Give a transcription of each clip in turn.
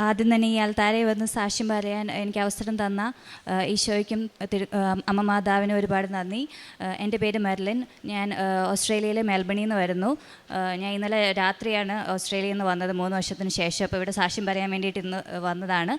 ആദ്യം തന്നെ ഈ താരെ വന്ന് സാക്ഷ്യം പറയാൻ എനിക്ക് അവസരം തന്ന ഈശോയ്ക്കും തിരു അമ്മ മാതാവിനും ഒരുപാട് നന്ദി. എന്റെ പേര് മെർലിൻ. ഞാൻ ഓസ്ട്രേലിയയിലെ മെൽബണിൽ നിന്ന് വരുന്നു. ഞാൻ ഇന്നലെ രാത്രിയാണ് ഓസ്ട്രേലിയയിൽ നിന്ന് വന്നത് മൂന്ന് വർഷത്തിന് ശേഷം. അപ്പോൾ ഇവിടെ സാക്ഷ്യം പറയാൻ വേണ്ടിയിട്ട് ഇന്ന് വന്നതാണ്.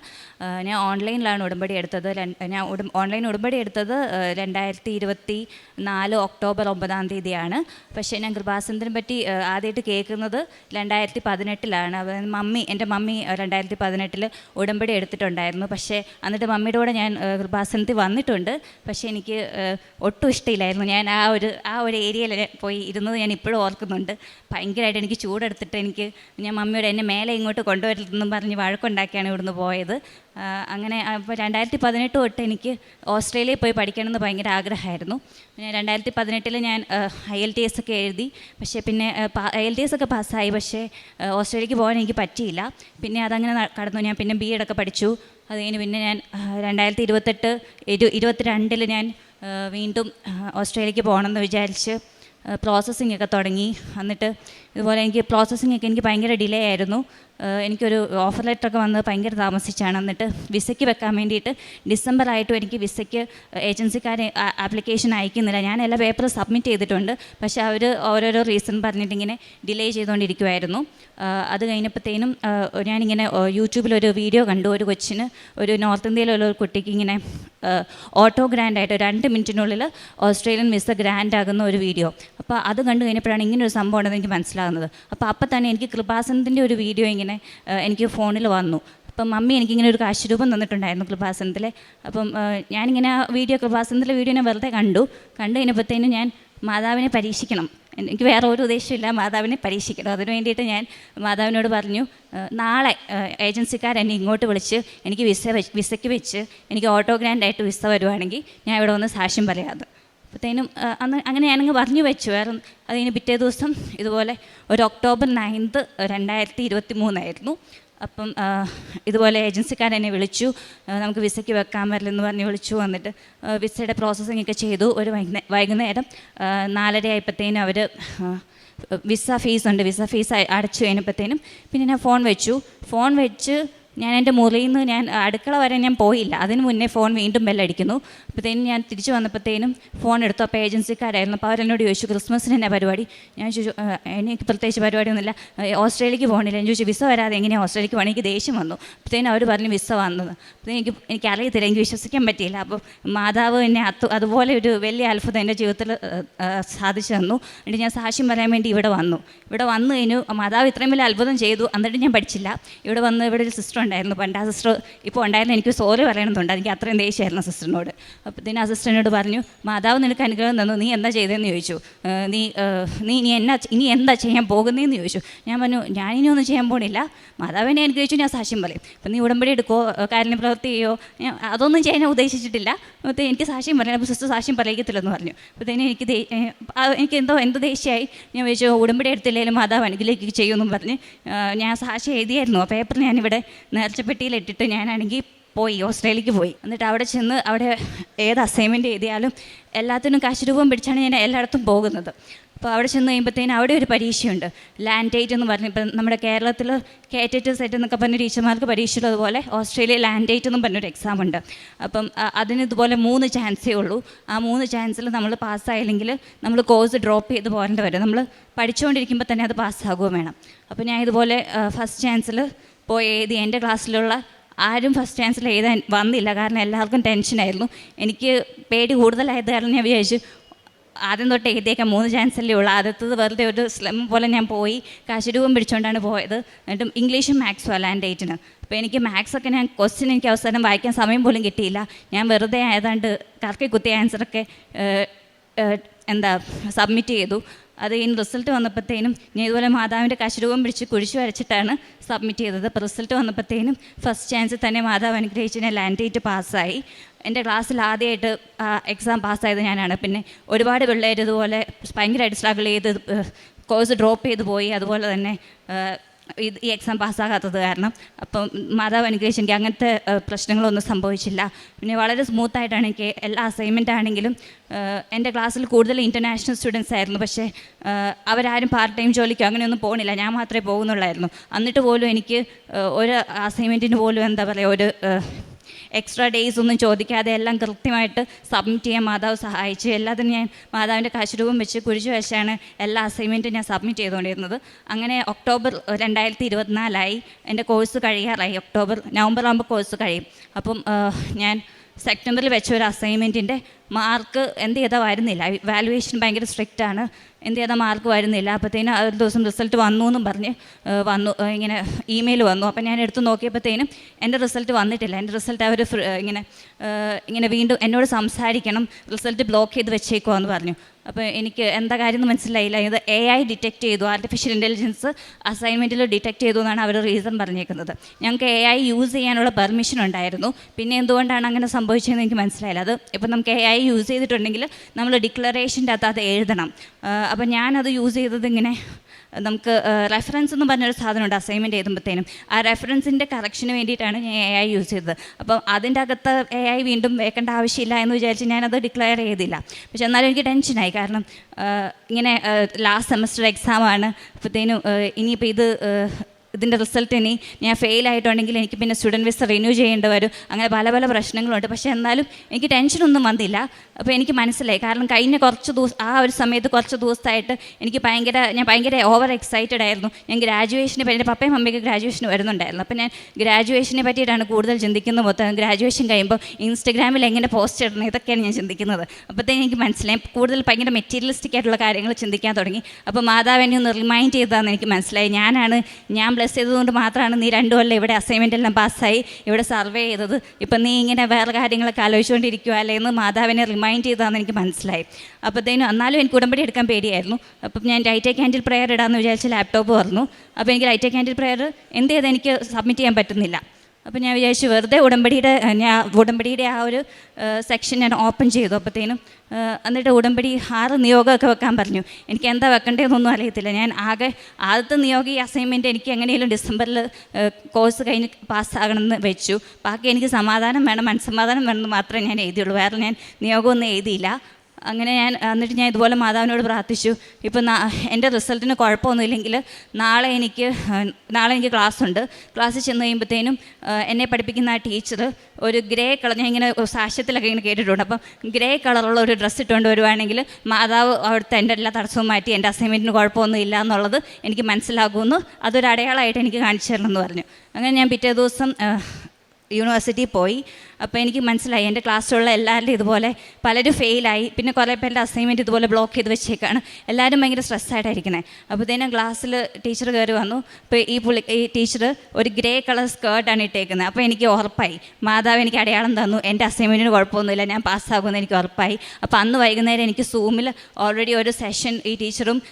ഞാൻ ഓൺലൈനിലാണ് ഉടമ്പടി എടുത്തത്. ഞാൻ ഓൺലൈൻ ഉടമ്പടി എടുത്തത് രണ്ടായിരത്തി ഇരുപത്തി നാല് ഒക്ടോബർ ഒമ്പതാം തീയതിയാണ്. പക്ഷേ ഞാൻ കൃപാസനത്തിനെ പറ്റി ആദ്യമായിട്ട് കേൾക്കുന്നത് രണ്ടായിരത്തി പതിനെട്ടിലാണ്. മമ്മി എന്റെ മമ്മി രണ്ടായിരത്തി പതിനെട്ടിൽ ഉടമ്പടി എടുത്തിട്ടുണ്ടായിരുന്നു. പക്ഷേ എന്നിട്ട് മമ്മിയുടെ കൂടെ ഞാൻ കൃപാസനത്തിൽ വന്നിട്ടുണ്ട്. പക്ഷേ എനിക്ക് ഒട്ടും ഇഷ്ടമില്ലായിരുന്നു. ഞാൻ ആ ഒരു ആ ഒരു ഏരിയയിൽ പോയി ഇരുന്നത് ഞാൻ ഇപ്പോഴും ഓർക്കുന്നുണ്ട്. ഭയങ്കരമായിട്ട് എനിക്ക് ചൂടെടുത്തിട്ട് എനിക്ക് ഞാൻ മമ്മിയോട് എന്നെ മേലെ ഇങ്ങോട്ട് കൊണ്ടുവരരുതെന്നും പറഞ്ഞ് വഴക്കുണ്ടാക്കിയാണ് ഇവിടുന്ന് പോയത്. അങ്ങനെ അപ്പോൾ രണ്ടായിരത്തി പതിനെട്ട് തൊട്ട് എനിക്ക് ഓസ്ട്രേലിയയിൽ പോയി പഠിക്കണമെന്ന് ഭയങ്കര ആഗ്രഹമായിരുന്നു. പിന്നെ രണ്ടായിരത്തി പതിനെട്ടിൽ ഞാൻ ഐ എൽ ടി എസ് ഒക്കെ എഴുതി. പക്ഷേ പിന്നെ ഐ എൽ ടി എസ് ഒക്കെ പാസ്സായി. പക്ഷേ ഓസ്ട്രേലിയക്ക് പോകാൻ എനിക്ക് പറ്റിയില്ല. പിന്നെ അതങ്ങനെ കടന്നു. ഞാൻ പിന്നെ ബി എഡൊക്കെ പഠിച്ചു. അത് കഴിഞ്ഞ് പിന്നെ ഞാൻ രണ്ടായിരത്തി ഇരുപത്തെട്ട് ഇരു ഇരുപത്തിരണ്ടിൽ ഞാൻ വീണ്ടും ഓസ്ട്രേലിയക്ക് പോകണമെന്ന് വിചാരിച്ച് പ്രോസസ്സിംഗ് ഒക്കെ തുടങ്ങി. എന്നിട്ട് ഇതുപോലെ എനിക്ക് പ്രോസസ്സിംഗ് ഒക്കെ എനിക്ക് ഭയങ്കര ഡിലേ ആയിരുന്നു. എനിക്കൊരു ഓഫർ ലെറ്റർ ഒക്കെ വന്നത് ഭയങ്കര താമസിച്ചാണ്. എന്നിട്ട് വിസയ്ക്ക് വെക്കാൻ വേണ്ടിയിട്ട് ഡിസംബർ ആയിട്ടും എനിക്ക് വിസയ്ക്ക് ഏജൻസിക്കാർ ആപ്ലിക്കേഷൻ അയക്കുന്നില്ല. ഞാൻ എല്ലാ പേപ്പറും സബ്മിറ്റ് ചെയ്തിട്ടുണ്ട്. പക്ഷേ അവർ ഓരോരോ റീസൺ പറഞ്ഞിട്ടിങ്ങനെ ഡിലേ ചെയ്തുകൊണ്ടിരിക്കുമായിരുന്നു അത് കഴിഞ്ഞപ്പോഴത്തേനും ഞാനിങ്ങനെ യൂട്യൂബിലൊരു വീഡിയോ കണ്ടു. ഒരു കൊച്ചിന് ഒരു നോർത്ത് ഇന്ത്യയിലുള്ള ഒരു കുട്ടിക്ക് ഇങ്ങനെ ഓട്ടോ ഗ്രാൻഡ് ആയിട്ട് രണ്ട് മിനിറ്റിനുള്ളിൽ ഓസ്ട്രേലിയൻ വിസ ഗ്രാൻഡ് ആകുന്ന ഒരു വീഡിയോ അപ്പോൾ അത് കണ്ടു കഴിഞ്ഞപ്പോഴാണ് ഇങ്ങനെ ഒരു സംഭവം ഉണ്ടെന്ന് എനിക്ക് മനസ്സിലാകുന്നത് അപ്പോൾ അപ്പം തന്നെ എനിക്ക് കൃപാസനത്തിന്റെ ഒരു വീഡിയോ ഇങ്ങനെ എനിക്ക് ഫോണിൽ വന്നു. അപ്പം മമ്മി എനിക്കിങ്ങനെ ഒരു കാശുരൂപം തന്നിട്ടുണ്ടായിരുന്നു കൃപാസനത്തിലെ. അപ്പം ഞാനിങ്ങനെ ആ വീഡിയോ കൃപാസനത്തിലെ വീഡിയോ ഞാൻ വെറുതെ കണ്ടു. കണ്ടു കഴിഞ്ഞപ്പോഴത്തേനും ഞാൻ മാതാവിനെ പരീക്ഷിക്കണം. എനിക്ക് വേറെ ഒരു ഉദ്ദേശമില്ല മാതാവിനെ പരീക്ഷിക്കണം. അതിനു വേണ്ടിയിട്ട് ഞാൻ മാതാവിനോട് പറഞ്ഞു നാളെ ഏജൻസിക്കാർ എന്നെ ഇങ്ങോട്ട് വിളിച്ച് എനിക്ക് വിസ വിസയ്ക്ക് വെച്ച് എനിക്ക് ഓട്ടോ ഗ്രാൻഡായിട്ട് വിസ വരുവാണെങ്കിൽ ഞാൻ ഇവിടെ വന്ന് സാക്ഷ്യം പറയാതെ അപ്പോഴത്തേനും അന്ന് അങ്ങനെ ഞാനങ്ങ് പറഞ്ഞു വെച്ചു. വേറെ അതിന് പിറ്റേ ദിവസം ഇതുപോലെ ഒരു ഒക്ടോബർ നയൻത്ത് രണ്ടായിരത്തി ഇരുപത്തി മൂന്നായിരുന്നു അപ്പം ഇതുപോലെ ഏജൻസിക്കാരെന്നെ വിളിച്ചു. നമുക്ക് വിസയ്ക്ക് വെക്കാൻ പറ്റില്ലെന്ന് പറഞ്ഞ് വിളിച്ചു. വന്നിട്ട് വിസയുടെ പ്രോസസ്സിംഗ് ഒക്കെ ചെയ്തു. ഒരു വൈകുന്നേ വൈകുന്നേരം നാലര ആയപ്പോഴത്തേനും അവർ വിസ ഫീസ് ഉണ്ട്. വിസ ഫീസ് അടച്ചു കഴിഞ്ഞപ്പോഴത്തേനും പിന്നെ ഞാൻ ഫോൺ വെച്ചു. ഫോൺ വെച്ച് ഞാൻ എന്റെ മുറിയിൽ നിന്ന് ഞാൻ അടുക്കള വരെ ഞാൻ പോയില്ല. അതിന് മുന്നേ ഫോൺ വീണ്ടും ബെല്ലടിക്കുന്നു. അപ്പോഴത്തേനും ഞാൻ തിരിച്ചു വന്നപ്പോഴത്തേനും ഫോൺ എടുത്തു. അപ്പോൾ ഏജൻസിക്കാരായിരുന്നു. അപ്പോൾ അവരെന്നോട് ചോദിച്ചു ക്രിസ്മസിന് എന്നാ പരിപാടി? ഞാൻ ചോദിച്ചു എനിക്ക് പ്രത്യേകിച്ച് പരിപാടിയൊന്നുമില്ല. ഓസ്ട്രേലിയക്ക് പോകണില്ല. ഞാൻ ചോദിച്ചു വിസ വരാതെ എങ്ങനെയാണ് ഓസ്ട്രേലിയക്ക് പോകണം? എനിക്ക് ദേഷ്യം വന്നു. അപ്പോഴത്തേനും അവർ പറഞ്ഞു വിസ വന്നത്. അപ്പോഴത്തേനും എനിക്ക് എനിക്ക് അറിയത്തില്ല എനിക്ക് വിശ്വസിക്കാൻ പറ്റിയില്ല. അപ്പോൾ മാതാവ് എന്നെ അത് അതുപോലെ ഒരു വലിയ അത്ഭുതം എന്റെ ജീവിതത്തിൽ സാധിച്ചു തന്നു. എന്നിട്ട് ഞാൻ സാക്ഷ്യം പറയാൻ വേണ്ടി ഇവിടെ വന്നു. ഇവിടെ വന്നു കഴിഞ്ഞു. മാതാവ് ഇത്രയും വലിയ അത്ഭുതം ചെയ്തു. എന്നിട്ട് ഞാൻ പഠിച്ചില്ല. ഇവിടെ വന്ന് ഇവിടെ ഒരു സിസ്റ്റർ ഉണ്ടായിരുന്നു. പണ്ട് ആ സിസ്റ്റർ ഇപ്പോൾ ഉണ്ടായിരുന്നു. എനിക്ക് സോറി പറയണമെന്നുണ്ട്. എനിക്ക് അത്രയും ദേഷ്യമായിരുന്നു സിസ്റ്ററിനോട് അപ്പോഴത്തേനും ആ സിസ്റ്ററിനോട് പറഞ്ഞു മാതാവ് നിനക്ക് അനുഗ്രഹം തന്നു. നീ എന്താ ചെയ്തതെന്ന് ചോദിച്ചു. നീ നീ ഇനി എന്നാ ഇനി എന്താ ചെയ്യാൻ പോകുന്നതെന്ന് ചോദിച്ചു. ഞാൻ പറഞ്ഞു ഞാൻ ഇനി ഒന്നും ചെയ്യാൻ പോണില്ല. മാതാവിനെ അനുഗ്രഹിച്ചു. ഞാൻ സാക്ഷ്യം പറയും. അപ്പം നീ ഉടമ്പടി എടുക്കോ? കാര്യം പ്രവൃത്തി ചെയ്യോ? അതൊന്നും ചെയ്യാൻ ഉദ്ദേശിച്ചിട്ടില്ല. അപ്പോൾ എനിക്ക് സാക്ഷ്യം പറയാം അപ്പോൾ സിസ്റ്റർ സാക്ഷ്യം പറയിക്കത്തില്ലെന്ന് പറഞ്ഞു. അപ്പോഴത്തേനും എനിക്ക് എനിക്ക് എന്തോ എന്ത് ദേഷ്യമായി. ഞാൻ ചോദിച്ചു ഉടമ്പടി എടുത്തില്ലെങ്കിലും മാതാവ് അനുഗ്രഹിക്കുക ചെയ്യുമെന്നും പറഞ്ഞ് ഞാൻ സാക്ഷ്യം എഴുതിയായിരുന്നു. ആ പേപ്പർ ഞാനിവിടെ നേർച്ചപ്പെട്ടിയിലിട്ടിട്ട് ഞാനാണെങ്കിൽ പോയി ഓസ്ട്രേലിയക്ക് പോയി. എന്നിട്ട് അവിടെ ചെന്ന് അവിടെ ഏത് അസൈൻമെന്റ് എഴുതിയാലും എല്ലാത്തിനും കാശുരൂപം പിടിച്ചാണ് ഞാൻ എല്ലായിടത്തും പോകുന്നത്. അപ്പോൾ അവിടെ ചെന്ന് കഴിയുമ്പോഴത്തേനും അവിടെ ഒരു പരീക്ഷയുണ്ട്. ലാൻഡ് ഡേറ്റ് എന്ന് പറഞ്ഞ് ഇപ്പം നമ്മുടെ കേരളത്തിൽ കേറ്റേറ്റ് സെറ്റ് എന്നൊക്കെ പറഞ്ഞ ടീച്ചർമാർക്ക് പരീക്ഷയുള്ളതുപോലെ ഓസ്ട്രേലിയ ലാൻഡ് ഡേറ്റ് എന്നും പറഞ്ഞൊരു എക്സാം ഉണ്ട്. അപ്പം അതിന് ഇതുപോലെ മൂന്ന് ചാൻസേ ഉള്ളൂ. ആ മൂന്ന് ചാൻസിൽ നമ്മൾ പാസ്സായില്ലെങ്കിൽ നമ്മൾ കോഴ്സ് ഡ്രോപ്പ് ചെയ്ത് പോരേണ്ടി വരും. നമ്മൾ പഠിച്ചുകൊണ്ടിരിക്കുമ്പോൾ തന്നെ അത് പാസ്സാകുകയും വേണം. അപ്പോൾ ഞാൻ ഇതുപോലെ ഫസ്റ്റ് ചാൻസിൽ പോയി എഴുതി എന്റെ ക്ലാസ്സിലുള്ള ആരും ഫസ്റ്റ് ചാൻസിൽ എഴുതാൻ വന്നില്ല. കാരണം എല്ലാവർക്കും ടെൻഷനായിരുന്നു എനിക്ക് പേടി കൂടുതലായത് കാരണം ഞാൻ വിചാരിച്ചു ആദ്യം തൊട്ട് എഴുതിയേക്കാം മൂന്ന് ചാൻസല്ലേ ഉള്ളൂ. ആദ്യത്തത് വെറുതെ ഒരു സ്ലം പോലെ ഞാൻ പോയി കാശുരൂപം പിടിച്ചുകൊണ്ടാണ് പോയത്. എന്നിട്ടും ഇംഗ്ലീഷും മാത്സും അല്ല എന്റെ അപ്പോൾ എനിക്ക് മാത്സൊക്കെ ഞാൻ ക്വസ്റ്റ്യൻ എനിക്ക് അവസരം വായിക്കാൻ സമയം പോലും കിട്ടിയില്ല. ഞാൻ വെറുതെ ആയതാണ്ട് കറക്കി കുത്തിയ ആൻസറൊക്കെ എന്താ സബ്മിറ്റ് ചെയ്തു. അത് കഴിഞ്ഞ് റിസൾട്ട് വന്നപ്പോഴത്തേനും ഞാൻ ഇതുപോലെ മാതാവിന്റെ കശരൂപം പിടിച്ച് കുഴിച്ചു വരച്ചിട്ടാണ് സബ്മിറ്റ് ചെയ്തത്. അപ്പോൾ റിസൾട്ട് വന്നപ്പോഴത്തേനും ഫസ്റ്റ് ചാൻസ് തന്നെ മാതാവ് അനുഗ്രഹിച്ച് ഞാൻ ലാൻഡ് ചെയ്തിട്ട് പാസ്സായി എന്റെ ക്ലാസ്സിൽ ആദ്യമായിട്ട് എക്സാം പാസ്സായത് ഞാനാണ്. പിന്നെ ഒരുപാട് പിള്ളേർ ഇതുപോലെ ഭയങ്കരമായിട്ട് സ്ട്രഗിൾ ചെയ്ത് കോഴ്സ് ഡ്രോപ്പ് ചെയ്ത് പോയി. അതുപോലെ തന്നെ ഇത് ഈ എക്സാം പാസ്സാകാത്തത് കാരണം. അപ്പം മാതാവ് അനുഗ്രഹിച്ച് എനിക്ക് അങ്ങനത്തെ പ്രശ്നങ്ങളൊന്നും സംഭവിച്ചില്ല. പിന്നെ വളരെ സ്മൂത്തായിട്ടാണ് എനിക്ക് എല്ലാ അസൈൻമെന്റ് ആണെങ്കിലും എന്റെ ക്ലാസ്സിൽ കൂടുതൽ ഇന്റർനാഷണൽ സ്റ്റുഡൻസ് ആയിരുന്നു. പക്ഷേ അവരാരും പാർട്ട് ടൈം ജോലിക്കോ അങ്ങനെയൊന്നും പോകുന്നില്ല ഞാൻ മാത്രമേ പോകുന്നുള്ളായിരുന്നു. എന്നിട്ട് പോലും എനിക്ക് ഒരു അസൈൻമെന്റിന് പോലും എന്താ പറയുക ഒരു എക്സ്ട്രാ ഡേയ്സ് ഒന്നും ചോദിക്കാതെ എല്ലാം കൃത്യമായിട്ട് സബ്മിറ്റ് ചെയ്യാൻ മാതാവ് സഹായിച്ചു. എല്ലാത്തിനും ഞാൻ മാതാവിന്റെ കാശുരൂപം വെച്ച് കുഴിച്ചു വെച്ചാണ് എല്ലാ അസൈൻമെന്റും ഞാൻ സബ്മിറ്റ് ചെയ്തുകൊണ്ടിരുന്നത്. അങ്ങനെ ഒക്ടോബർ രണ്ടായിരത്തി ഇരുപത്തിനാലായി എന്റെ കോഴ്സ് കഴിയാറായി. ഒക്ടോബർ നവംബർ ആകുമ്പോൾ കോഴ്സ് കഴിയും. അപ്പം ഞാൻ സെപ്റ്റംബറിൽ വെച്ച ഒരു അസൈൻമെന്റിന്റെ മാർക്ക് എന്ത് ചെയ്താൽ വരുന്നില്ല വാലുവേഷൻ ഭയങ്കര സ്ട്രിക്റ്റ് ആണ്. എന്ത് ചെയ്താൽ മാർക്ക് വരുന്നില്ല. അപ്പോഴത്തേനും ഒരു ദിവസം റിസൾട്ട് വന്നു എന്നും പറഞ്ഞ് വന്നു ഇങ്ങനെ ഇമെയിൽ വന്നു. അപ്പോൾ ഞാൻ എടുത്ത് നോക്കിയപ്പോഴത്തേനും എന്റെ റിസൾട്ട് വന്നിട്ടില്ല. എന്റെ റിസൾട്ട് അവർ ഇങ്ങനെ ഇങ്ങനെ വീണ്ടും എന്നോട് സംസാരിക്കണം റിസൾട്ട് ബ്ലോക്ക് ചെയ്ത് വെച്ചേക്കുവാന്ന് പറഞ്ഞു. അപ്പോൾ എനിക്ക് എന്താ കാര്യം എന്ന് മനസ്സിലായില്ല. ഇത് എ ഐ ഡിറ്റക്ട് ചെയ്തു. ആർട്ടിഫിഷ്യൽ ഇന്റലിജൻസ് അസൈൻമെന്റിൽ ഡിറ്റക്ട് ചെയ്തു എന്നാണ് അവർ റീസൺ പറഞ്ഞേക്കുന്നത്. ഞങ്ങൾക്ക് എ ഐ യൂസ് ചെയ്യാനുള്ള പെർമിഷൻ ഉണ്ടായിരുന്നു. പിന്നെ എന്തുകൊണ്ടാണ് അങ്ങനെ സംഭവിച്ചതെന്ന് എനിക്ക് മനസ്സിലായില്ല. അത് ഇപ്പം നമുക്ക് എ ഐ യൂസ് ചെയ്തിട്ടുണ്ടെങ്കിൽ നമ്മൾ ഡിക്ലറേഷന്റെ അകത്ത് അത് എഴുതണം. അപ്പോൾ ഞാനത് യൂസ് ചെയ്തത് ഇങ്ങനെ നമുക്ക് റെഫറൻസ് എന്ന് പറഞ്ഞൊരു സാധനമുണ്ട് അസൈൻമെന്റ് എഴുതുമ്പോഴത്തേനും ആ റെഫറൻസിന്റെ കറക്ഷന് വേണ്ടിയിട്ടാണ് ഞാൻ എ ഐ യൂസ് ചെയ്തത്. അപ്പം അതിന്റെ അകത്ത് എ ഐ വീണ്ടും വെക്കേണ്ട ആവശ്യമില്ല എന്ന് വിചാരിച്ച് ഞാനത് ഡിക്ലെയർ ചെയ്തില്ല. പക്ഷെ എന്നാലും എനിക്ക് ടെൻഷനായി കാരണം ഇങ്ങനെ ലാസ്റ്റ് സെമസ്റ്റർ എക്സാമാണ് അപ്പോഴത്തേനും ഇനിയിപ്പോൾ ഇത് ഇതിന്റെ റിസൾട്ട് ഇനി ഞാൻ ഫെയിൽ ആയിട്ടുണ്ടെങ്കിൽ എനിക്ക് പിന്നെ സ്റ്റുഡന്റ് വിസ റിന്യൂ ചെയ്യേണ്ടി വരും. അങ്ങനെ പല പല പ്രശ്നങ്ങളുണ്ട്. പക്ഷേ എന്നാലും എനിക്ക് ടെൻഷനൊന്നും വന്നില്ല. അപ്പോൾ എനിക്ക് മനസ്സിലായി. കാരണം കഴിഞ്ഞ കുറച്ച് ദിവസം ആ ഒരു സമയത്ത് കുറച്ച് ദിവസമായിട്ട് എനിക്ക് ഭയങ്കര ഞാൻ ഭയങ്കര ഓവർ എക്സൈറ്റഡ് ആയിരുന്നു. ഞാൻ ഗ്രാജുവേഷനെ പറ്റി എന്റെ പപ്പയും മമ്മിയൊക്കെ ഗ്രാജുവേഷന് വരുന്നുണ്ടായിരുന്നു. അപ്പോൾ ഞാൻ ഗ്രാജുവേഷനെ പറ്റിയിട്ടാണ് കൂടുതൽ ചിന്തിക്കുന്ന മൊത്തം ഗ്രാജുവേഷൻ കഴിയുമ്പോൾ ഇൻസ്റ്റഗ്രാമിൽ എങ്ങനെ പോസ്റ്റ് ഇടണം ഇതൊക്കെയാണ് ഞാൻ ചിന്തിക്കുന്നത്. അപ്പോഴത്തേക്കും എനിക്ക് മനസ്സിലായി. കൂടുതൽ ഭയങ്കര മെറ്റീരിയലിസ്റ്റിക് ആയിട്ടുള്ള കാര്യങ്ങൾ ചിന്തിക്കാൻ തുടങ്ങി. അപ്പോൾ മാതാവ് എന്നെ ഒന്ന് റിമൈൻഡ് ചെയ്തതാണെന്ന് എനിക്ക് മനസ്സിലായി. ഞാനാണ് ഞാൻ ബ്ലസ് ചെയ്തതുകൊണ്ട് മാത്രമാണ് നീ രണ്ടു കൊല്ലം ഇവിടെ അസൈൻമെന്റ് എല്ലാം പാസ്സായി ഇവിടെ സർവേ ചെയ്തത്. ഇപ്പം നീ ഇങ്ങനെ വേറെ കാര്യങ്ങളൊക്കെ ആലോചിച്ചുകൊണ്ടിരിക്കുക എന്ന് മാതാവിനെ റിമൈൻഡ് ചെയ്താന്ന് എനിക്ക് മനസ്സിലായി. അപ്പോഴത്തേനും എന്നാലും എനിക്ക് ഉടമ്പടി എടുക്കാൻ പേടിയായിരുന്നു. അപ്പം ഞാൻ ലൈറ്റ് ക്യാൻഡിൽ പ്രെയർ ഇടാമെന്ന് വിചാരിച്ച ലാപ്ടോപ്പ് പറഞ്ഞു അപ്പോൾ എനിക്ക് ലൈറ്റ് ക്യാൻഡിൽ പ്രെയർ എന്ത് ചെയ്ത് എനിക്ക് സബ്മിറ്റ് ചെയ്യാൻ പറ്റുന്നില്ല. അപ്പോൾ ഞാൻ വിചാരിച്ചു വെറുതെ ഉടമ്പടിയുടെ ഞാൻ ഉടമ്പടിയുടെ ആ ഒരു സെക്ഷൻ ഞാൻ ഓപ്പൺ ചെയ്തു. അപ്പോഴത്തേനും എന്നിട്ട് ഉടമ്പടി ആറ് നിയോഗമൊക്കെ വെക്കാൻ പറഞ്ഞു. എനിക്ക് എന്താ വെക്കേണ്ടതെന്നൊന്നും അറിയത്തില്ല. ഞാൻ ആകെ ആദ്യത്തെ നിയോഗി ഈ അസൈൻമെന്റ് എനിക്ക് എങ്ങനെയെങ്കിലും ഡിസംബറിൽ കോഴ്സ് കഴിഞ്ഞ് പാസ്സാകണമെന്ന് വെച്ചു. ബാക്കി എനിക്ക് സമാധാനം വേണം മനസ്സമാധാനം വേണമെന്ന് മാത്രമേ ഞാൻ എഴുതിയുള്ളൂ. വേറെ ഞാൻ നിയോഗമൊന്നും എഴുതിയില്ല. അങ്ങനെ ഞാൻ എന്നിട്ട് ഞാൻ ഇതുപോലെ മാതാവിനോട് പ്രാർത്ഥിച്ചു. ഇപ്പം എന്റെ റിസൾട്ടിന് കുഴപ്പമൊന്നുമില്ലെങ്കിൽ നാളെ എനിക്ക് നാളെ എനിക്ക് ക്ലാസ് ഉണ്ട് ക്ലാസ്സിൽ ചെന്ന് കഴിയുമ്പോഴത്തേനും എന്നെ പഠിപ്പിക്കുന്ന ആ ടീച്ചർ ഒരു ഗ്രേ കളർ ഞാൻ ഇങ്ങനെ സാക്ഷ്യത്തിലൊക്കെ ഇങ്ങനെ കേട്ടിട്ടുണ്ട്. അപ്പം ഗ്രേ കളറുള്ള ഒരു ഡ്രസ്സ് ഇട്ടുകൊണ്ട് വരുവാണെങ്കിൽ മാതാവ് അവിടുത്തെ എന്റെ എല്ലാ തടസ്സവും മാറ്റി എന്റെ അസൈൻമെന്റിന് കുഴപ്പമൊന്നുമില്ല എന്നുള്ളത് എനിക്ക് മനസ്സിലാകുമെന്ന് അതൊരു അടയാളമായിട്ട് എനിക്ക് കാണിച്ചു തരണം എന്ന് പറഞ്ഞു. അങ്ങനെ ഞാൻ പിറ്റേ ദിവസം യൂണിവേഴ്സിറ്റി പോയി. അപ്പോൾ എനിക്ക് മനസ്സിലായി എന്റെ ക്ലാസ്സിലുള്ള എല്ലാവരുടെയും ഇതുപോലെ പലരും ഫെയിലായി. പിന്നെ കുറേ പേരുടെ അസൈൻമെന്റ് ഇതുപോലെ ബ്ലോക്ക് ചെയ്ത് വെച്ചേക്കാണ്. എല്ലാവരും ഭയങ്കര സ്ട്രെസ്സായിട്ടായിരിക്കുന്നത് അപ്പോഴത്തേനും ക്ലാസ്സിൽ ടീച്ചർ കയറി വന്നു. അപ്പോൾ ഈ പുള്ളി ഈ ടീച്ചർ ഒരു ഗ്രേ കളർ സ്കേർട്ടാണ് ഇട്ടേക്കുന്നത് അപ്പോൾ എനിക്ക് ഉറപ്പായി. മാതാവ് എനിക്ക് അടയാളം തന്നു. എന്റെ അസൈൻമെന്റിന് കുഴപ്പമൊന്നുമില്ല. ഞാൻ പാസ്സാകുമെന്ന് എനിക്ക് ഉറപ്പായി. അപ്പോൾ അന്ന് വൈകുന്നേരം എനിക്ക് സൂമിൽ ഓൾറെഡി ഒരു സെഷൻ ഈ ടീച്ചറും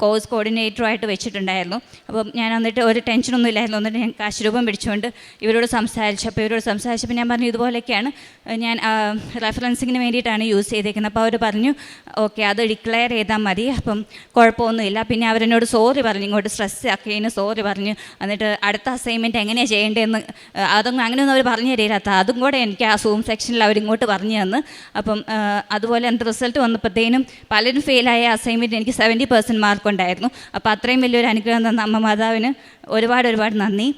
കോഴ്സ് കോർഡിനേറ്ററുമായിട്ട് വെച്ചിട്ടുണ്ടായിരുന്നു. അപ്പം ഞാൻ എന്നിട്ട് ഒരു ടെൻഷനൊന്നും ഇല്ലായിരുന്നു. എന്നിട്ട് ഞാൻ കാശുരൂപം പിടിച്ചുകൊണ്ട് ഇവരോട് സംസാരിച്ചു. അപ്പോൾ ഇവരോട് സംസാരിച്ചപ്പോൾ ഞാൻ പറഞ്ഞു ഇതുപോലെയൊക്കെയാണ്. ഞാൻ റെഫറൻസിങ്ങിന് വേണ്ടിയിട്ടാണ് യൂസ് ചെയ്തേക്കുന്നത്. അപ്പോൾ അവർ പറഞ്ഞു ഓക്കെ അത് ഡിക്ലെയർ ചെയ്താൽ മതി. അപ്പം കുഴപ്പമൊന്നുമില്ല. പിന്നെ അവരെന്നോട് സോറി പറഞ്ഞു. ഇങ്ങോട്ട് സ്ട്രെസ് ആക്കിയതിന് സോറി പറഞ്ഞു. എന്നിട്ട് അടുത്ത അസൈൻമെന്റ് എങ്ങനെയാണ് ചെയ്യേണ്ടതെന്ന് അതൊന്നും അങ്ങനെയൊന്നും അവർ പറഞ്ഞു തരില്ലാത്ത അതും കൂടെ എനിക്ക് ആ സൂം സെക്ഷനിൽ അവരിങ്ങോട്ട് പറഞ്ഞു തന്ന്. അപ്പം അതുപോലെ എന്റെ റിസൾട്ട് വന്നപ്പോഴത്തേനും പലരും ഫെയിലായ അസൈൻമെന്റ് എനിക്ക് സെവന്റി പെർസെന്റ് മാർക്ക് ഉണ്ടായിരുന്നു അപ്പോൾ അത്രയും വലിയൊരു അനുഗ്രഹം തന്ന അമ്മ മാതാവിന് ഒരുപാട് ഒരുപാട് നന്ദി.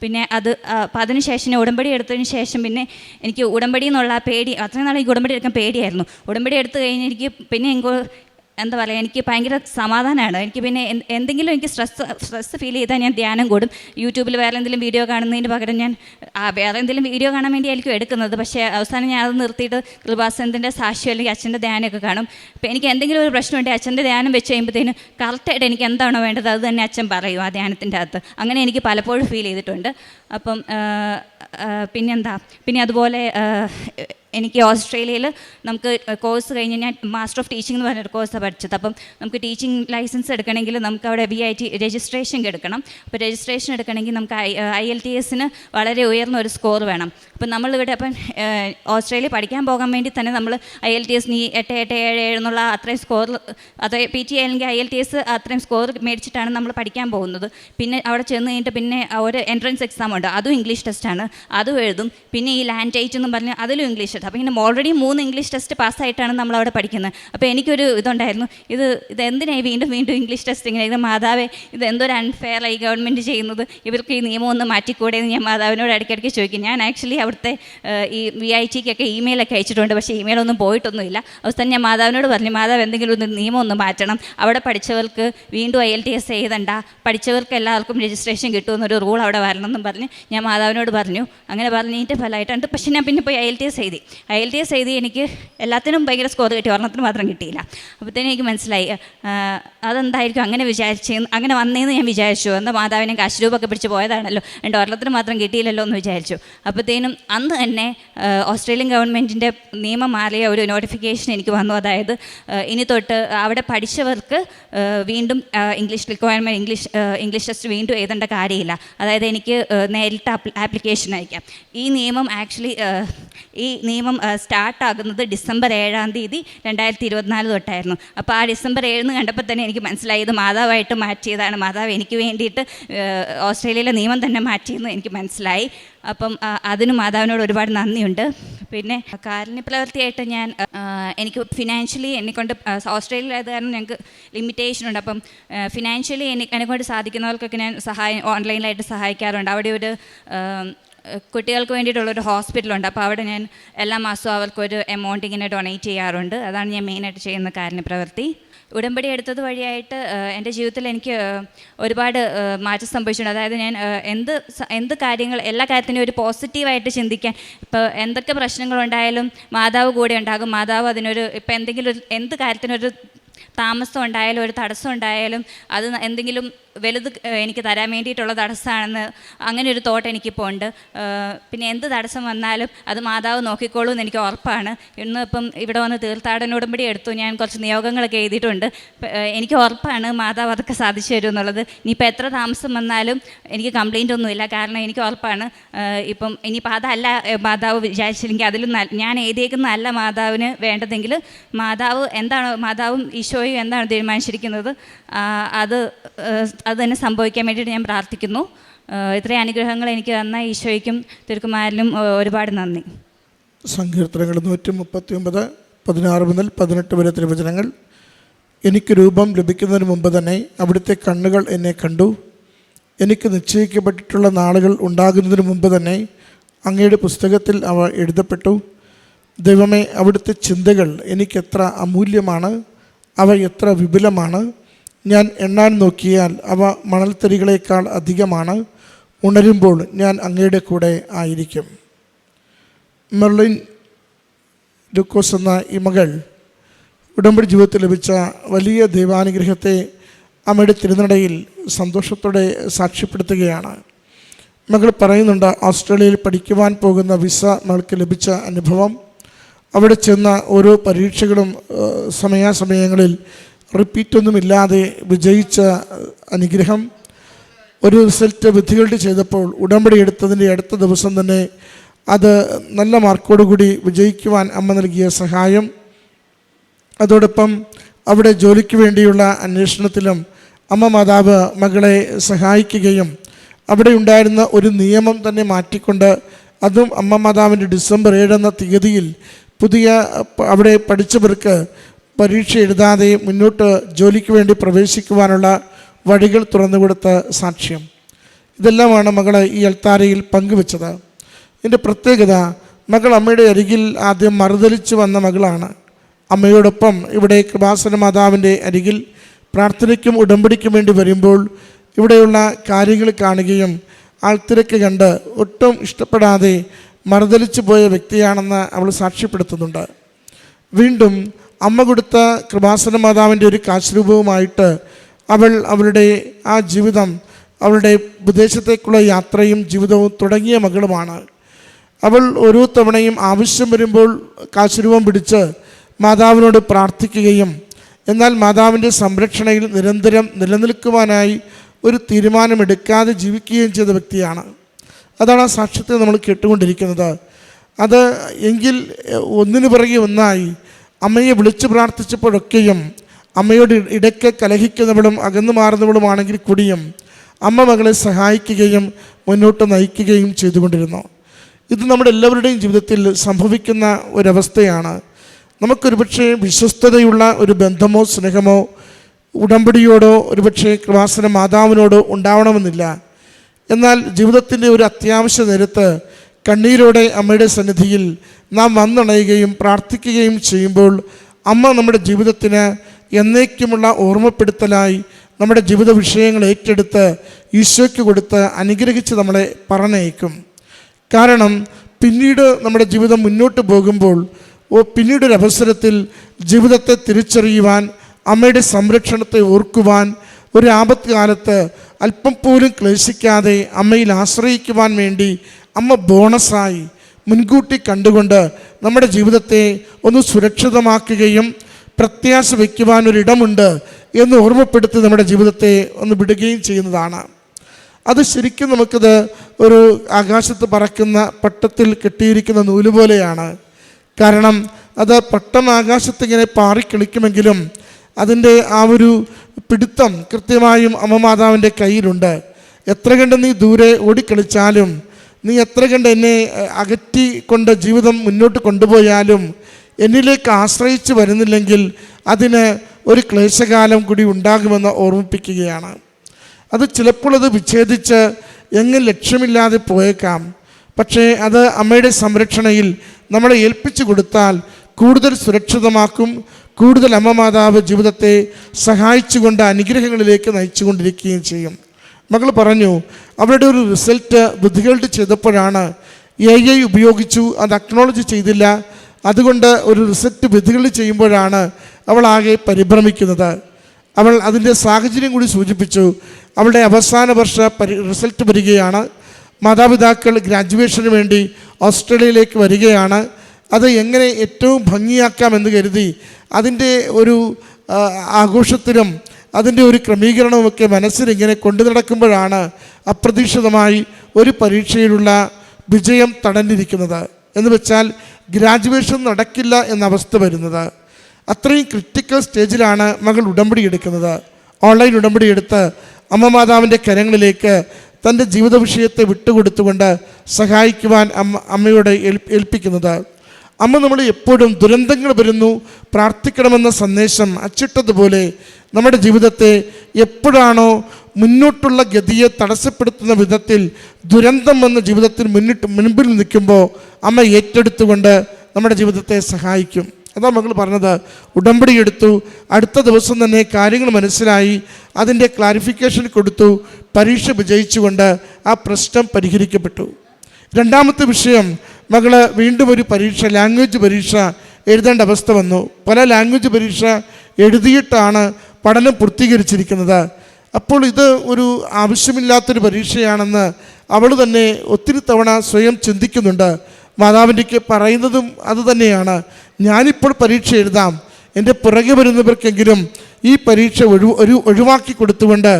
പിന്നെ അത് അപ്പം അതിനുശേഷം ഉടമ്പടി എടുത്തതിന് ശേഷം പിന്നെ എനിക്ക് ഉടമ്പടി എന്നുള്ള പേടി അത്രയും നാളെ എനിക്ക് ഉടമ്പടി എടുക്കാൻ പേടിയായിരുന്നു. ഉടമ്പടി എടുത്തു കഴിഞ്ഞ് എനിക്ക് പിന്നെ എനിക്ക് എന്താ പറയുക എനിക്ക് ഭയങ്കര സമാധാനമാണ്. എനിക്ക് പിന്നെ എന്തെങ്കിലും എനിക്ക് സ്ട്രെസ് സ്ട്രെസ് ഫീൽ ചെയ്താൽ ഞാൻ ധ്യാനം കൂടും. യൂട്യൂബിൽ വേറെ എന്തെങ്കിലും വീഡിയോ കാണുന്നതിന് പകരം ഞാൻ വേറെ എന്തെങ്കിലും വീഡിയോ കാണാൻ വേണ്ടിയായിരിക്കും എടുക്കുന്നത്. പക്ഷേ അവസാനം ഞാൻ അത് നിർത്തിയിട്ട് കൃപാസനത്തിന്റെ സാക്ഷി അല്ലെങ്കിൽ അച്ഛന്റെ ധ്യാനമൊക്കെ കാണും. അപ്പോൾ എനിക്ക് എന്തെങ്കിലും ഒരു പ്രശ്നമുണ്ടെങ്കിൽ അച്ഛന്റെ ധ്യാനം വെച്ച് കഴിയുമ്പോഴത്തേനും കറക്റ്റായിട്ട് എനിക്ക് എന്താണോ വേണ്ടത് അത് തന്നെ അച്ഛൻ പറയും ആ ധ്യാനത്തിന്റെ അകത്ത്. അങ്ങനെ എനിക്ക് പലപ്പോഴും ഫീൽ ചെയ്തിട്ടുണ്ട്. അപ്പം പിന്നെന്താ? പിന്നെ അതുപോലെ എനിക്ക് ഓസ്ട്രേലിയയിൽ നമുക്ക് കോഴ്സ് കഴിഞ്ഞ് ഞാൻ മാസ്റ്റർ ഓഫ് ടീച്ചിങ് എന്ന് പറഞ്ഞൊരു കോഴ്സാണ് പഠിച്ചത്. അപ്പം നമുക്ക് ടീച്ചിങ് ലൈസൻസ് എടുക്കണമെങ്കിൽ നമുക്ക് അവിടെ വി ഐ ടി രജിസ്ട്രേഷൻ എടുക്കണം. അപ്പോൾ രജിസ്ട്രേഷൻ എടുക്കണമെങ്കിൽ നമുക്ക് ഐ ഐ എൽ ടി എസിന് വളരെ ഉയർന്ന ഒരു സ്കോർ വേണം. അപ്പം നമ്മളിവിടെ അപ്പം ഓസ്ട്രേലിയ പഠിക്കാൻ പോകാൻ വേണ്ടി തന്നെ നമ്മൾ ഐ എൽ ടി എസ് നീ എട്ട് എട്ട് ഏഴ് ഏഴ് എന്നുള്ള അത്രയും സ്കോർ അത് പി ടി അല്ലെങ്കിൽ ഐ എൽ ടി എസ് അത്രയും സ്കോർ മേടിച്ചിട്ടാണ് നമ്മൾ പഠിക്കാൻ പോകുന്നത്. പിന്നെ അവിടെ ചെന്ന് കഴിഞ്ഞിട്ട് പിന്നെ ഒരു എൻട്രൻസ് എക്സാം ഉണ്ട്. അതും ഇംഗ്ലീഷ് ടെസ്റ്റാണ് അതും എഴുതും. പിന്നെ ഈ ലാൻഡ് ടൈറ്റ് എന്ന് പറഞ്ഞ് അതിലും ഇംഗ്ലീഷ് ടെസ്റ്റ് അപ്പോൾ ഇങ്ങനെ ഓൾറെഡി മൂന്ന് ഇംഗ്ലീഷ് ടെസ്റ്റ് പാസ്സായിട്ടാണ് നമ്മൾ അവിടെ പഠിക്കുന്നത്. അപ്പോൾ എനിക്കൊരു ഇതുണ്ടായിരുന്നു. ഇത് ഇത് എന്തിനായി വീണ്ടും വീണ്ടും ഇംഗ്ലീഷ് ടെസ്റ്റ് ഇങ്ങനെ? ഇത് മാതാവേ ഇത് എന്തൊരു അൺഫെയർ ആയി ഗവൺമെന്റ് ചെയ്യുന്നത്. ഇവർക്ക് ഈ നിയമം ഒന്ന് മാറ്റിക്കൂടെ എന്ന് ഞാൻ മാതാവിനോട് ഇടയ്ക്കിടയ്ക്ക് ചോദിക്കും. ഞാൻ ആക്ച്വലി അവിടുത്തെ ഈ വി ഐ ടിക്കൊക്കെ ഇമെയിലൊക്കെ അയച്ചിട്ടുണ്ട്. പക്ഷേ ഇമെയിലൊന്നും പോയിട്ടൊന്നുമില്ല. അവസാനം ഞാൻ മാതാവിനോട് പറഞ്ഞു മാതാവ് എന്തെങ്കിലും ഒന്ന് നിയമം ഒന്ന് മാറ്റണം. അവിടെ പഠിച്ചവർക്ക് വീണ്ടും ഐ എൽ ടി എസ് എഴുതണ്ട. പഠിച്ചവർക്ക് എല്ലാവർക്കും രജിസ്ട്രേഷൻ കിട്ടുമെന്നൊരു റൂൾ അവിടെ വരണമെന്നും പറഞ്ഞ് ഞാൻ മാതാവിനോട് പറഞ്ഞു. അങ്ങനെ പറഞ്ഞിട്ട് ഫലമായിട്ടുണ്ട്. പക്ഷേ ഞാൻ പിന്നെ പോയി ഐ എൽ ടി എസ് എഴുതി. ഐ എൽ ടി എസ് എഴുതി എനിക്ക് എല്ലാത്തിനും ഭയങ്കര സ്കോർ കിട്ടി. ഒരെണ്ണത്തിന് മാത്രം കിട്ടിയില്ല. അപ്പോഴത്തേനും എനിക്ക് മനസ്സിലായി. അതെന്തായിരിക്കും അങ്ങനെ വിചാരിച്ച് അങ്ങനെ വന്നേന്ന് ഞാൻ വിചാരിച്ചു. എന്താ മാതാവിനെ കാശ്രൂപൊക്കെ പിടിച്ച് പോയതാണല്ലോ. എന്റെ ഒരെണ്ണത്തിന് മാത്രം കിട്ടിയില്ലല്ലോ എന്ന് വിചാരിച്ചു. അപ്പോഴത്തേനും അന്ന് തന്നെ ഓസ്ട്രേലിയൻ ഗവൺമെന്റിന്റെ നിയമം മാറിയ ഒരു നോട്ടിഫിക്കേഷൻ എനിക്ക് വന്നു. അതായത് ഇനി തൊട്ട് അവിടെ പഠിച്ചവർക്ക് വീണ്ടും English requirement English English test വീണ്ടും എഴുതേണ്ട കാര്യമില്ല. അതായത് എനിക്ക് നേരിട്ട് ആപ്ലിക്കേഷൻ അയക്കാം. ഈ നിയമം ആക്ച്വലി ഈ നിയമം സ്റ്റാർട്ട് ആകുന്നത് ഡിസംബർ ഏഴാം തീയതി രണ്ടായിരത്തി ഇരുപത്തിനാല് തൊട്ടായിരുന്നു. അപ്പോൾ ആ ഡിസംബർ ഏഴെന്ന് കണ്ടപ്പോൾ തന്നെ എനിക്ക് മനസ്സിലായി ഇത് മാതാവായിട്ട് മാറ്റിയതാണ്. മാതാവ് എനിക്ക് വേണ്ടിയിട്ട് ഓസ്ട്രേലിയയിലെ നിയമം തന്നെ മാറ്റിയെന്ന് എനിക്ക് മനസ്സിലായി. അപ്പം അതിന് മാതാവിനോട് ഒരുപാട് നന്ദിയുണ്ട്. പിന്നെ കാരുണ്യ പ്രവൃത്തിയായിട്ട് ഞാൻ എനിക്ക് ഫിനാൻഷ്യലി എന്നെക്കൊണ്ട് ഓസ്ട്രേലിയയിൽ ആയത് കാരണം ഞങ്ങൾക്ക് ലിമിറ്റേഷൻ ഉണ്ട്. അപ്പം ഫിനാൻഷ്യലി എന്നെ എന്നെക്കൊണ്ട് സാധിക്കുന്നവർക്കൊക്കെ ഞാൻ സഹായം ഓൺലൈനിലായിട്ട് സഹായിക്കാറുണ്ട്. അവിടെ ഒരു കുട്ടികൾക്ക് വേണ്ടിയിട്ടുള്ളൊരു ഹോസ്പിറ്റലുണ്ട്. അപ്പോൾ അവിടെ ഞാൻ എല്ലാ മാസവും അവർക്കൊരു എമൗണ്ട് ഇങ്ങനെ ഡൊണേറ്റ് ചെയ്യാറുണ്ട്. അതാണ് ഞാൻ മെയിനായിട്ട് ചെയ്യുന്ന കാരുണ്യ പ്രവൃത്തി. ഉടമ്പടി എടുത്തത് വഴിയായിട്ട് എന്റെ ജീവിതത്തിൽ എനിക്ക് ഒരുപാട് മാറ്റം സംഭവിച്ചിട്ടുണ്ട്. അതായത് ഞാൻ എന്ത് എന്ത് കാര്യങ്ങൾ എല്ലാ കാര്യത്തിനും ഒരു പോസിറ്റീവായിട്ട് ചിന്തിക്കാൻ ഇപ്പോൾ എന്തൊക്കെ പ്രശ്നങ്ങളുണ്ടായാലും മാതാവ് കൂടെ ഉണ്ടാകും. മാതാവ് അതിനൊരു ഇപ്പോൾ എന്തെങ്കിലും എന്ത് കാര്യത്തിനൊരു താമസം ഉണ്ടായാലും ഒരു തടസ്സം ഉണ്ടായാലും അത് എന്തെങ്കിലും വലുത് എനിക്ക് തരാൻ വേണ്ടിയിട്ടുള്ള തടസ്സമാണെന്ന് അങ്ങനെ ഒരു തോട്ട് എനിക്കിപ്പോൾ ഉണ്ട്. പിന്നെ എന്ത് തടസ്സം വന്നാലും അത് മാതാവ് നോക്കിക്കോളൂ എന്ന് എനിക്ക് ഉറപ്പാണ്. ഇന്ന് ഇപ്പം ഇവിടെ വന്ന് തീർത്ഥാടന ഉടമ്പടി എടുത്തു. ഞാൻ കുറച്ച് നിയോഗങ്ങളൊക്കെ എഴുതിയിട്ടുണ്ട്. എനിക്ക് ഉറപ്പാണ് മാതാവ് അതൊക്കെ സാധിച്ചു തരും എന്നുള്ളത്. ഇനിയിപ്പോൾ എത്ര താമസം വന്നാലും എനിക്ക് കംപ്ലൈന്റ് ഒന്നുമില്ല കാരണം എനിക്ക് ഉറപ്പാണ്. ഇപ്പം ഇനിയിപ്പോൾ അതല്ല മാതാവ് വിചാരിച്ചില്ലെങ്കിൽ അതിലും ഞാൻ എഴുതിയേക്കുന്ന അല്ല മാതാവിന് വേണ്ടതെങ്കിൽ മാതാവ് എന്താണ് മാതാവും ഈശോയും എന്താണ് തീരുമാനിച്ചിരിക്കുന്നത്? അത് അത് തന്നെ സംഭവിക്കാൻ വേണ്ടിയിട്ട് ഞാൻ പ്രാർത്ഥിക്കുന്നു. ഇത്രയും അനുഗ്രഹങ്ങൾ എനിക്ക് തന്ന ഈശോയ്ക്കും തിരുക്കുമാരനും ഒരുപാട് നന്ദി. സങ്കീർത്തനങ്ങൾ നൂറ്റി മുപ്പത്തി ഒമ്പത് പതിനാറ് മുതൽ പതിനെട്ട് വരെ തിരുവചനങ്ങൾ. എനിക്ക് രൂപം ലഭിക്കുന്നതിന് മുമ്പ് തന്നെ അവിടുത്തെ കണ്ണുകൾ എന്നെ കണ്ടു. എനിക്ക് നിശ്ചയിക്കപ്പെട്ടിട്ടുള്ള നാളുകൾ ഉണ്ടാകുന്നതിന് മുമ്പ് തന്നെ അങ്ങയുടെ പുസ്തകത്തിൽ അവ എഴുതപ്പെട്ടു. ദൈവമേ അവിടുത്തെ ചിന്തകൾ എനിക്കെത്ര അമൂല്യമാണ് അവ എത്ര വിപുലമാണ്. ഞാൻ എണ്ണാൻ നോക്കിയാൽ അവ മണൽത്തരികളേക്കാൾ അധികമാണ്. ഉണരുമ്പോൾ ഞാൻ അങ്ങയുടെ കൂടെ ആയിരിക്കും. മെർലിൻ ലുക്കോസ് എന്ന ഈ മകൾ ഉടമ്പടി ജീവിതത്തിൽ ലഭിച്ച വലിയ ദൈവാനുഗ്രഹത്തെ അമ്മയുടെ തിരുനടയിൽ സന്തോഷത്തോടെ സാക്ഷ്യപ്പെടുത്തുകയാണ്. മകൾ പറയുന്നുണ്ട് ഓസ്ട്രേലിയയിൽ പഠിക്കുവാൻ പോകുന്ന വിസ മകൾക്ക് ലഭിച്ച അനുഭവം. അവിടെ ചെന്ന ഓരോ പരീക്ഷകളും സമയാസമയങ്ങളിൽ റിപ്പീറ്റൊന്നുമില്ലാതെ വിജയിച്ച അനുഗ്രഹം ഒരു റിസൾട്ട് വിധികളുടെ ചെയ്തപ്പോൾ ഉടമ്പടി എടുത്തതിന്റെ അടുത്ത ദിവസം തന്നെ അത് നല്ല മാർക്കോടുകൂടി വിജയിക്കുവാൻ അമ്മ നൽകിയ സഹായം. അതോടൊപ്പം അവിടെ ജോലിക്ക് വേണ്ടിയുള്ള അന്വേഷണത്തിലും അമ്മ മാതാവ് മകളെ സഹായിക്കുകയും അവിടെ ഉണ്ടായിരുന്ന ഒരു നിയമം തന്നെ മാറ്റിക്കൊണ്ട് അതും അമ്മ മാതാവിന്റെ ഡിസംബർ ഏഴെന്ന തീയതിയിൽ പുതിയ അവിടെ പഠിച്ചവർക്ക് പരീക്ഷ എഴുതാതെ മുന്നോട്ട് ജോലിക്ക് വേണ്ടി പ്രവേശിക്കുവാനുള്ള വഴികൾ തുറന്നുകൊടുത്ത സാക്ഷ്യം. ഇതെല്ലാമാണ് മകൾ ഈ അൽത്താരയിൽ പങ്കുവെച്ചത്. ഇതിന്റെ പ്രത്യേകത മകൾ അമ്മയുടെ അരികിൽ ആദ്യം മറുതലിച്ച് വന്ന മകളാണ്. അമ്മയോടൊപ്പം ഇവിടെ കൃപാസന മാതാവിന്റെ അരികിൽ പ്രാർത്ഥനയ്ക്കും ഉടമ്പടിക്കും വേണ്ടി വരുമ്പോൾ ഇവിടെയുള്ള കാര്യങ്ങൾ കാണുകയും ആൾത്തിരക്ക് കണ്ട് ഒട്ടും ഇഷ്ടപ്പെടാതെ മറുതലിച്ചു പോയ വ്യക്തിയാണെന്ന് അവൾ സാക്ഷ്യപ്പെടുത്തുന്നുണ്ട്. വീണ്ടും അമ്മ കൊടുത്ത കൃപാസന മാതാവിന്റെ ഒരു കാശ്രൂപവുമായിട്ട് അവൾ അവളുടെ ആ ജീവിതം അവളുടെ വിദേശത്തേക്കുള്ള യാത്രയും ജീവിതവും തുടങ്ങിയ മകളുമാണ്. അവൾ ഓരോ തവണയും ആവശ്യം വരുമ്പോൾ കാശ്രൂപം പിടിച്ച് മാതാവിനോട് പ്രാർത്ഥിക്കുകയും എന്നാൽ മാതാവിന്റെ സംരക്ഷണയിൽ നിരന്തരം നിലനിൽക്കുവാനായി ഒരു തീരുമാനമെടുക്കാതെ ജീവിക്കുകയും ചെയ്ത വ്യക്തിയാണ്. അതാണ് ആ സാക്ഷ്യത്തെ നമ്മൾ കേട്ടുകൊണ്ടിരിക്കുന്നത്. അത് എങ്കിൽ ഒന്നിനു പിറകെ ഒന്നായി അമ്മയെ വിളിച്ചു പ്രാർത്ഥിച്ചപ്പോഴൊക്കെയും അമ്മയോട് ഇടയ്ക്ക് കലഹിക്കുന്നവളും അകന്നു മാറുന്നവളുമാണെങ്കിൽ കൂടിയും അമ്മ മകളെ സഹായിക്കുകയും മുന്നോട്ട് നയിക്കുകയും ചെയ്തുകൊണ്ടിരുന്നു. ഇത് നമ്മുടെ എല്ലാവരുടെയും ജീവിതത്തിൽ സംഭവിക്കുന്ന ഒരവസ്ഥയാണ്. നമുക്കൊരുപക്ഷെ വിശ്വസ്തതയുള്ള ഒരു ബന്ധമോ സ്നേഹമോ ഉടമ്പടിയോടോ ഒരുപക്ഷെ കൃപാസന മാതാവിനോടോ ഉണ്ടാവണമെന്നില്ല. എന്നാൽ ജീവിതത്തിന്റെ ഒരു അത്യാവശ്യ നേരത്ത് കണ്ണീരോടെ അമ്മയുടെ സന്നിധിയിൽ നാം വന്നണയുകയും പ്രാർത്ഥിക്കുകയും ചെയ്യുമ്പോൾ അമ്മ നമ്മുടെ ജീവിതത്തിന് എന്നേക്കുമുള്ള ഓർമ്മപ്പെടുത്തലായി നമ്മുടെ ജീവിത വിഷയങ്ങൾ ഏറ്റെടുത്ത് ഈശോയ്ക്ക് കൊടുത്ത് അനുഗ്രഹിച്ച് നമ്മളെ പറഞ്ഞയക്കും. കാരണം പിന്നീട് നമ്മുടെ ജീവിതം മുന്നോട്ട് പോകുമ്പോൾ ഓ പിന്നീടൊരു അവസരത്തിൽ ജീവിതത്തെ തിരിച്ചറിയുവാൻ അമ്മയുടെ സംരക്ഷണത്തെ ഓർക്കുവാൻ ഒരു ആപത്ത് കാലത്ത് അല്പം പോലും ക്ലേശിക്കാതെ അമ്മയിൽ ആശ്രയിക്കുവാൻ വേണ്ടി അമ്മ ബോണസായി മുൻകൂട്ടി കണ്ടുകൊണ്ട് നമ്മുടെ ജീവിതത്തെ ഒന്ന് സുരക്ഷിതമാക്കുകയും പ്രത്യാശ വയ്ക്കുവാൻ ഒരിടമുണ്ട് എന്ന് ഓർമ്മപ്പെടുത്തി നമ്മുടെ ജീവിതത്തെ ഒന്ന് വിടുകയും ചെയ്യുന്നതാണ്. അത് ശരിക്കും നമുക്കത് ഒരു ആകാശത്ത് പറക്കുന്ന പട്ടത്തിൽ കെട്ടിയിരിക്കുന്ന നൂൽ പോലെയാണ്. കാരണം അത് പട്ടം ആകാശത്തിങ്ങനെ പാറിക്കളിക്കുമെങ്കിലും അതിന്റെ ആ ഒരു പിടുത്തം കൃത്യമായും അമ്മമാതാവിന്റെ കയ്യിലുണ്ട്. എത്ര കണ്ട് നീ ദൂരെ ഓടിക്കളിച്ചാലും നീ എത്ര കണ്ട് എന്നെ അകറ്റിക്കൊണ്ട് ജീവിതം മുന്നോട്ട് കൊണ്ടുപോയാലും എന്നിലേക്ക് ആശ്രയിച്ച് വരുന്നില്ലെങ്കിൽ അതിന് ഒരു ക്ലേശകാലം കൂടി ഉണ്ടാകുമെന്ന് ഓർമ്മിപ്പിക്കുകയാണ്. അത് ചിലപ്പോൾ അത് വിച്ഛേദിച്ച് എങ്ങ് ലക്ഷ്യമില്ലാതെ പോയേക്കാം. പക്ഷേ അത് അമ്മയുടെ സംരക്ഷണയിൽ നമ്മളെ ഏൽപ്പിച്ചു കൊടുത്താൽ കൂടുതൽ സുരക്ഷിതമാക്കും കൂടുതൽ അമ്മ മാതാവ് ജീവിതത്തെ സഹായിച്ചുകൊണ്ട് അനുഗ്രഹങ്ങളിലേക്ക് നയിച്ചുകൊണ്ടിരിക്കുകയും ചെയ്യും. മകൾ പറഞ്ഞു അവരുടെ ഒരു റിസൾട്ട് ബുദ്ധികളുടെ ചെയ്തപ്പോഴാണ് എ ഐ ഉപയോഗിച്ചു അത് അക്നോളജ് ചെയ്തില്ല. അതുകൊണ്ട് ഒരു റിസൾട്ട് ബുദ്ധികൾ ചെയ്യുമ്പോഴാണ് അവൾ ആകെ പരിഭ്രമിക്കുന്നത്. അവൾ അതിന്റെ സാഹചര്യം കൂടി സൂചിപ്പിച്ചു. അവളുടെ അവസാന വർഷ പരി റിസൾട്ട് വരികയാണ്. മാതാപിതാക്കൾ ഗ്രാജുവേഷന് വേണ്ടി ഓസ്ട്രേലിയയിലേക്ക് വരികയാണ്. അത് എങ്ങനെ ഏറ്റവും ഭംഗിയാക്കാം എന്ന് കരുതി അതിന്റെ ഒരു ആഘോഷത്തിനും അതിന്റെ ഒരു ക്രമീകരണവുമൊക്കെ മനസ്സിലിങ്ങനെ കൊണ്ടു നടക്കുമ്പോഴാണ് അപ്രതീക്ഷിതമായി ഒരു പരീക്ഷയിലുള്ള വിജയം തടഞ്ഞിരിക്കുന്നത്. എന്ന് വെച്ചാൽ ഗ്രാജുവേഷൻ നടക്കില്ല എന്ന അവസ്ഥ വരുന്നത്. അത്രയും ക്രിറ്റിക്കൽ സ്റ്റേജിലാണ് മകൾ ഉടമ്പടി എടുക്കുന്നത്. ഓൺലൈൻ ഉടമ്പടി എടുത്ത് അമ്മ മാതാവിന്റെ കരങ്ങളിലേക്ക് തന്റെ ജീവിത വിഷയത്തെ വിട്ടുകൊടുത്തുകൊണ്ട് സഹായിക്കുവാൻ അമ്മ അമ്മയോട് ഏൽപ്പ- ഏൽപ്പിക്കുന്നത്. അമ്മ നമ്മൾ എപ്പോഴും ദുരന്തങ്ങൾ വരുന്നു പ്രാർത്ഥിക്കണമെന്ന സന്ദേശം അച്ചിട്ടതുപോലെ നമ്മുടെ ജീവിതത്തെ എപ്പോഴാണോ മുന്നോട്ടുള്ള ഗതിയെ തടസ്സപ്പെടുത്തുന്ന വിധത്തിൽ ദുരന്തം വന്ന ജീവിതത്തിൽ മുന്നിട്ട് മുൻപിൽ നിൽക്കുമ്പോൾ അമ്മ ഏറ്റെടുത്തുകൊണ്ട് നമ്മുടെ ജീവിതത്തെ സഹായിക്കും. അതാ മകൾ പറഞ്ഞത്. ഉടമ്പടി എടുത്തു അടുത്ത ദിവസം തന്നെ കാര്യങ്ങൾ മനസ്സിലായി അതിന്റെ ക്ലാരിഫിക്കേഷൻ കൊടുത്തു പരീക്ഷ വിജയിച്ചുകൊണ്ട് ആ പ്രശ്നം പരിഹരിക്കപ്പെട്ടു. രണ്ടാമത്തെ വിഷയം മകൾ വീണ്ടും ഒരു പരീക്ഷ ലാംഗ്വേജ് പരീക്ഷ എഴുതേണ്ട അവസ്ഥ വന്നു. പല ലാംഗ്വേജ് പരീക്ഷ എഴുതിയിട്ടാണ് പഠനം പൂർത്തീകരിച്ചിരിക്കുന്നത്. അപ്പോൾ ഇത് ഒരു ആവശ്യമില്ലാത്തൊരു പരീക്ഷയാണെന്ന് അവൾ തന്നെ ഒത്തിരി തവണ സ്വയം ചിന്തിക്കുന്നുണ്ട്. മാതാവിന്റെക്ക് പറയുന്നതും അതുതന്നെയാണ് ഞാനിപ്പോൾ പരീക്ഷ എഴുതാം. എന്റെ പുറകെ വരുന്നവർക്കെങ്കിലും ഈ പരീക്ഷ ഒഴിവ് ഒരു ഒഴിവാക്കി കൊടുത്തുകൊണ്ട്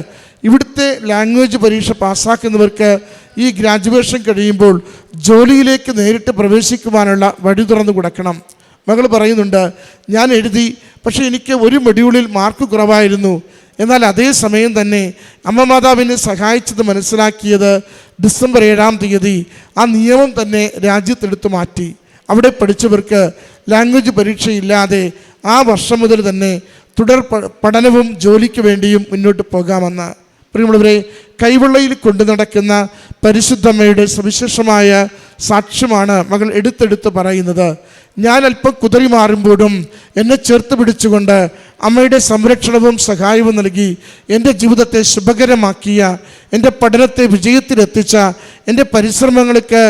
ഇവിടുത്തെ ലാംഗ്വേജ് പരീക്ഷ പാസ്സാക്കുന്നവർക്ക് ഈ ഗ്രാജുവേഷൻ കഴിയുമ്പോൾ ജോലിയിലേക്ക് നേരിട്ട് പ്രവേശിക്കുവാനുള്ള വഴി തുറന്നു കൊടുക്കണം. മകൾ പറയുന്നുണ്ട് ഞാൻ എഴുതി പക്ഷേ എനിക്ക് ഒരു മൊഡ്യൂളിൽ മാർക്ക് കുറവായിരുന്നു. എന്നാൽ അതേ സമയം തന്നെ അമ്മ മാതാവിനെ സഹായിച്ചത് മനസ്സിലാക്കിയത് ഡിസംബർ ഏഴാം തീയതി. ആ നിയമം തന്നെ രാജ്യത്തെടുത്തു മാറ്റി. അവിടെ പഠിച്ചവർക്ക് ലാംഗ്വേജ് പരീക്ഷയില്ലാതെ ആ വർഷം മുതൽ തന്നെ തുടർ പഠനവും ജോലിക്ക് വേണ്ടിയും മുന്നോട്ട് പോകാമെന്ന്. പ്രിയമുള്ളവരെ കൈവെള്ളയിൽ കൊണ്ടു നടക്കുന്ന പരിശുദ്ധമ്മയുടെ സവിശേഷമായ സാക്ഷ്യമാണ് മകൾ എടുത്തെടുത്ത് പറയുന്നത്. ഞാൻ അല്പം കുതിരി മാറുമ്പോഴും എന്നെ ചേർത്ത് പിടിച്ചുകൊണ്ട് അമ്മയുടെ സംരക്ഷണവും സഹായവും നൽകി എന്റെ ജീവിതത്തെ ശുഭകരമാക്കിയ എന്റെ പഠനത്തെ വിജയത്തിലെത്തിച്ച എന്റെ പരിശ്രമങ്ങൾക്ക്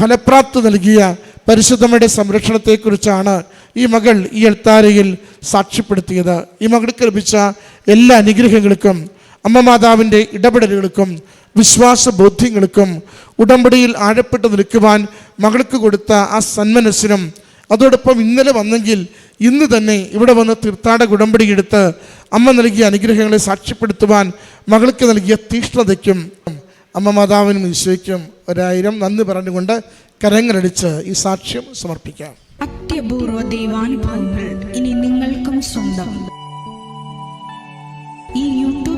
ഫലപ്രാപ്തി നൽകിയ പരിശുദ്ധമ്മയുടെ സംരക്ഷണത്തെക്കുറിച്ചാണ് ഈ മകൾ ഈ എൽത്താരയിൽ സാക്ഷ്യപ്പെടുത്തിയത്. ഈ മകൾക്ക് ലഭിച്ച എല്ലാ അനുഗ്രഹങ്ങൾക്കും അമ്മ മാതാവിന്റെ ഇടപെടലുകൾക്കും വിശ്വാസ ബോധ്യങ്ങൾക്കും ഉടമ്പടിയിൽ ആഴപ്പെട്ട് നിൽക്കുവാൻ മകൾക്ക് കൊടുത്ത ആ സന്മനസ്സിനും അതോടൊപ്പം ഇന്നലെ വന്നെങ്കിൽ ഇന്ന് തന്നെ ഇവിടെ വന്ന് തീർത്ഥാടക ഉടമ്പടി എടുത്ത് അമ്മ നൽകിയ അനുഗ്രഹങ്ങളെ സാക്ഷ്യപ്പെടുത്തുവാൻ മകൾക്ക് നൽകിയ തീഷ്ണതയ്ക്കും അമ്മ മാതാവിനും ഈശോയ്ക്കും ഒരായിരം നന്ദി പറഞ്ഞുകൊണ്ട് കരങ്ങളടിച്ച് ഈ സാക്ഷ്യം സമർപ്പിക്കാം. അത്യപൂർവ ദൈവാനുഭവങ്ങൾ ഇനി നിങ്ങൾക്കും സ്വന്തം. ഈ